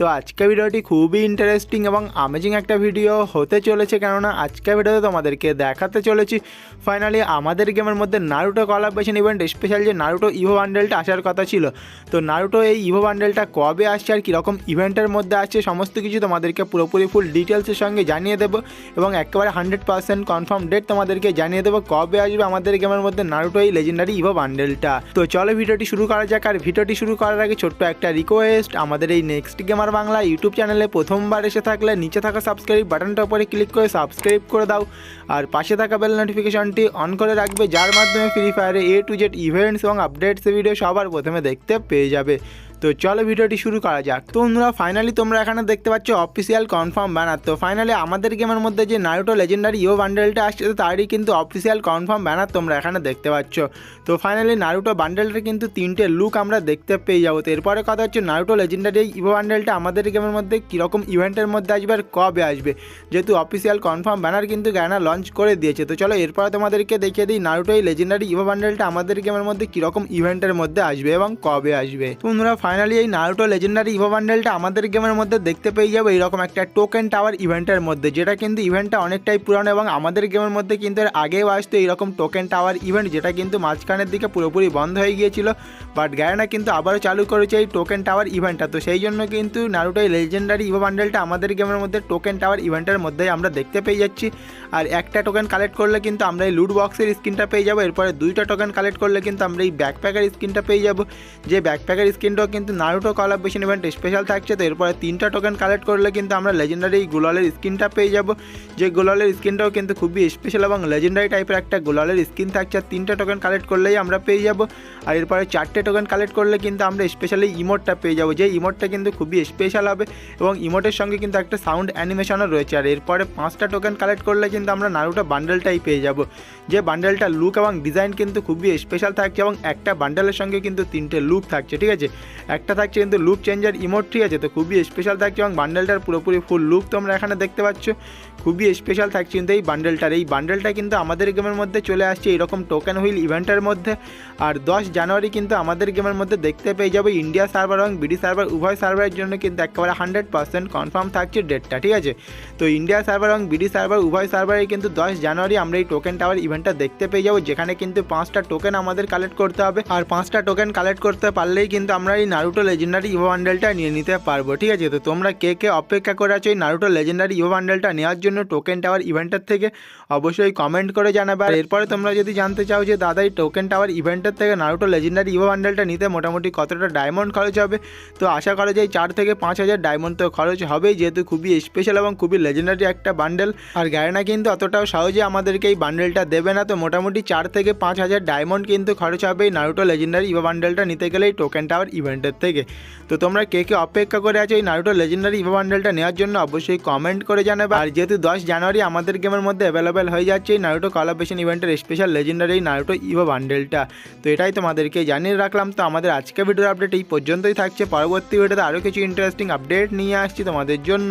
তো আজকে ভিডিওটি খুবই ইন্টারেস্টিং এবং আমেজিং একটা ভিডিও হতে চলেছে, কেননা আজকে ভিডিওতে তোমাদেরকে দেখাতে চলেছি ফাইনালি আমাদের গেমের মধ্যে নারুটো কলাবেশন ইভেন্ট স্পেশাল যে নারুটো ইভো বান্ডেলটা আসার কথা ছিল। তো নারুটো এই ইভো বান্ডেলটা কবে আসছে আর কীরকম ইভেন্টের মধ্যে আসছে সমস্ত কিছু তোমাদেরকে পুরোপুরি ফুল ডিটেলসের সঙ্গে জানিয়ে দেবো এবং একেবারে হান্ড্রেড পার্সেন্ট কনফার্ম ডেট তোমাদেরকে জানিয়ে দেবো কবে আসবে আমাদের গেমের মধ্যে নারুটো এই লেজেন্ডারি ইভো বান্ডেলটা তো চলো ভিডিওটি শুরু করা যাক, আর ভিডিওটি শুরু করার আগে ছোট্ট একটা রিকোয়েস্ট আমাদের এই নেক্সট গেমার বাংলা ইউটিউব চ্যানেলে প্রথমবার এসে থাকলে নিচে থাকা সাবস্ক্রাইব বাটনটা উপরে ক্লিক করে সাবস্ক্রাইব করে দাও। আর পাশে থাকা বেল নোটিফিকেশনটি অন করে রাখবে, যার মাধ্যমে ফ্রি ফায়ারে এ টু জেড ইভেন্টস এবং আপডেটস ভিডিও সবার প্রথমে দেখতে পেয়ে যাবে। তো চলো ভিডিওটি শুরু করা যাক। তো বন্ধুরা ফাইনালি তোমরা এখানে দেখতে পাচ্ছ অফিসিয়াল কনফার্ম ব্যানার তো ফাইনালি আমাদের গেমের মধ্যে যে নারুটো লেজেন্ডারি ইও বান্ডেলটা আসছে, তো তারই কিন্তু অফিসিয়াল কনফার্ম ব্যানার তোমরা এখানে দেখতে পাচ্ছ। তো ফাইনালি নারুটো বান্ডেলটা কিন্তু তিনটে লুক আমরা দেখতে পেয়ে যাব। তো এরপরে কথা হচ্ছে নারুটো লেজেন্ডারি ইভো বান্ডেলটা আমাদের গেমের মধ্যে কীরকম ইভেন্টের মধ্যে আসবে আর কবে আসবে? যেহেতু অফিসিয়াল কনফার্ম ব্যানার কিন্তু গ্যানা লঞ্চ করে দিয়েছে। তো চলো এরপরে তোমাদেরকে দেখিয়ে দিই নারুটো এই লেজেন্ডারি ইভো বান্ডেলটা আমাদের গেমের মধ্যে কীরকম ইভেন্টের মধ্যে আসবে এবং কবে আসবে। তো বন্ধুরা ফাইনালি এই নারুটো লেজেন্ডারি ইভো বান্ডেলটা আমাদের গেমের মধ্যে দেখতে পেয়ে যাব এইরকম একটা টোকেন টাওয়ার ইভেন্টের মধ্যে। যেটা কিন্তু ইভেন্টটা অনেকটাই পুরানো এবং আমাদের গেমের মধ্যে কিন্তু এর আগেও আসতো এইরকম টোকেন টাওয়ার ইভেন্ট যেটা কিন্তু মাঝখানের দিকে পুরোপুরি বন্ধ হয়ে গিয়েছিল। বাট গ্যারেনা কিন্তু আবারও চালু করেছে এই টোকেন টাওয়ার ইভেন্টটা তো সেই জন্য কিন্তু নারুটো লেজেন্ডারি ইভো বান্ডেলটা আমাদের গেমের মধ্যে টোকেন টাওয়ার ইভেন্টের মধ্যেই আমরা দেখতে পেয়ে যাচ্ছি। আর একটা টোকেন কালেক্ট করলে কিন্তু আমরা এই লুট বক্সের স্ক্রিনটা পেয়ে যাব। এরপরে দুইটা টোকেন কালেক্ট করলে কিন্তু আমরা এই ব্যাকপ্যাকের স্ক্রিনটা পেয়ে যাব। যে ব্যাকপ্যাকের স্ক্রিনটাও নারুটো কলাবেশন ইভেন্ট স্পেশাল থাকছে, তো এরপরে তিনটা টোকেন কালেক্ট করলে কিন্তু আমরা লেজেন্ডারি গুলালের স্ক্রিনটা পেয়ে যাব। যে গুলালের স্ক্রিনটাও কিন্তু খুবই স্পেশাল এবং লেজেন্ডারি টাইপের একটা গুলালের স্ক্রিন থাকছে, আর তিনটা টোকেন কালেক্ট করলেই আমরা পেয়ে যাব। আর এরপরে চারটে টোকেন কালেক্ট করলে কিন্তু আমরা স্পেশালি ইমোটটা পেয়ে যাব, যে ইমোটটা কিন্তু খুবই স্পেশাল হবে এবং ইমোটের সঙ্গে কিন্তু একটা সাউন্ড অ্যানিমেশনও রয়েছে। আর এরপরে পাঁচটা টোকেন কালেক্ট করলে কিন্তু আমরা নারুটা বান্ডেলটাই পেয়ে যাব। যে বান্ডেলটা লুক এবং ডিজাইন কিন্তু খুবই স্পেশাল থাকছে এবং একটা বান্ডেলের সঙ্গে কিন্তু তিনটে লুক থাকছে, ঠিক আছে? একটা থাকছে কিন্তু লুক চেঞ্জার ইমোট ঠিক আছে, তো খুবই স্পেশাল থাকছে এবং বান্ডেলটার পুরোপুরি ফুল লুক তোমরা এখানে দেখতে পাচ্ছ। খুবই স্পেশাল থাকছে কিন্তু এই বান্ডেলটার এই বান্ডেলটা কিন্তু আমাদের গেমের মধ্যে চলে আসছে এরকম টোকেন হুইল ইভেন্টের মধ্যে। আর দশ জানুয়ারি কিন্তু আমাদের গেমের মধ্যে দেখতে পেয়ে যাবে ইন্ডিয়া সার্ভার এবং বিডি সার্ভার উভয় সার্ভারের জন্য কিন্তু একেবারে হান্ড্রেড পার্সেন্ট কনফার্ম থাকছে ডেটটা ঠিক আছে? তো ইন্ডিয়া সার্ভার এবং বিডি সার্ভার উভয় সার্ভারে কিন্তু দশ জানুয়ারি আমরা এই টোকেন টাওয়ার ইভেন্টটা দেখতে পেয়ে যাব, যেখানে কিন্তু পাঁচটা টোকেন আমাদের কালেক্ট করতে হবে। আর পাঁচটা টোকেন কালেক্ট করতে পারলেই কিন্তু আমরা এই নারুটো লেজেন্ডারি ইভো বান্ডেলটা নিয়ে নিতে পারব, ঠিক আছে? তো তোমরা কে কে অপেক্ষা করে আছো এই নারুটো লেজেন্ডারি ইভো বান্ডেলটা নেওয়ার জন্য টোকেন টাওয়ার ইভেন্টের থেকে অবশ্যই কমেন্ট করে জানাবে। আর এরপরে তোমরা যদি জানতে চাও যে দাদা, এই টোকেন টাওয়ার ইভেন্টের থেকে নারুটো লেজেন্ডারি ইভো বান্ডেলটা নিতে মোটামুটি কতটা ডায়মন্ড খরচ হবে? তো আশা করা যায় চার থেকে পাঁচ হাজার ডায়মন্ড তো খরচ হবেই, যেহেতু খুবই স্পেশাল এবং খুবই লেজেন্ডারি একটা বান্ডেল আর গ্যারেনা কিন্তু অতটাও সহজে আমাদেরকে এই বান্ডেলটা দেবে না, তো মোটামুটি চার থেকে পাঁচ হাজার ডায়মন্ড কিন্তু খরচ হবে এই নারুটো লেজেন্ডারি ইভো বান্ডেলটা নিতে গেলে এই টোকেন টাওয়ার ইভেন্টের থেকে। তো তোমরা কে কে অপেক্ষা করে আছো এই নারুটো লেজেন্ডারি ইভো বান্ডেলটা নেওয়ার জন্য অবশ্যই কমেন্ট করে জানাবে। আর যেহেতু দশ জানুয়ারি আমাদের গেমের মধ্যে অ্যাভেলেবেল হয়ে যাচ্ছে এই নারুটো কলাবেশন ইভেন্টের স্পেশাল লেজেন্ডারি এই নারুটো ইভো বান্ডেলটা তো এটাই তোমাদেরকে জানিয়ে রাখলাম। তো আমাদের আজকে ভিডিওর আপডেট এই পর্যন্তই থাকছে। পরবর্তী ভিডিওতে আরও কিছু ইন্টারেস্টিং আপডেট নিয়ে আসছি তোমাদের জন্য।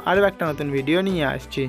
আরও একটা নতুন ভিডিও নিয়ে আসছি।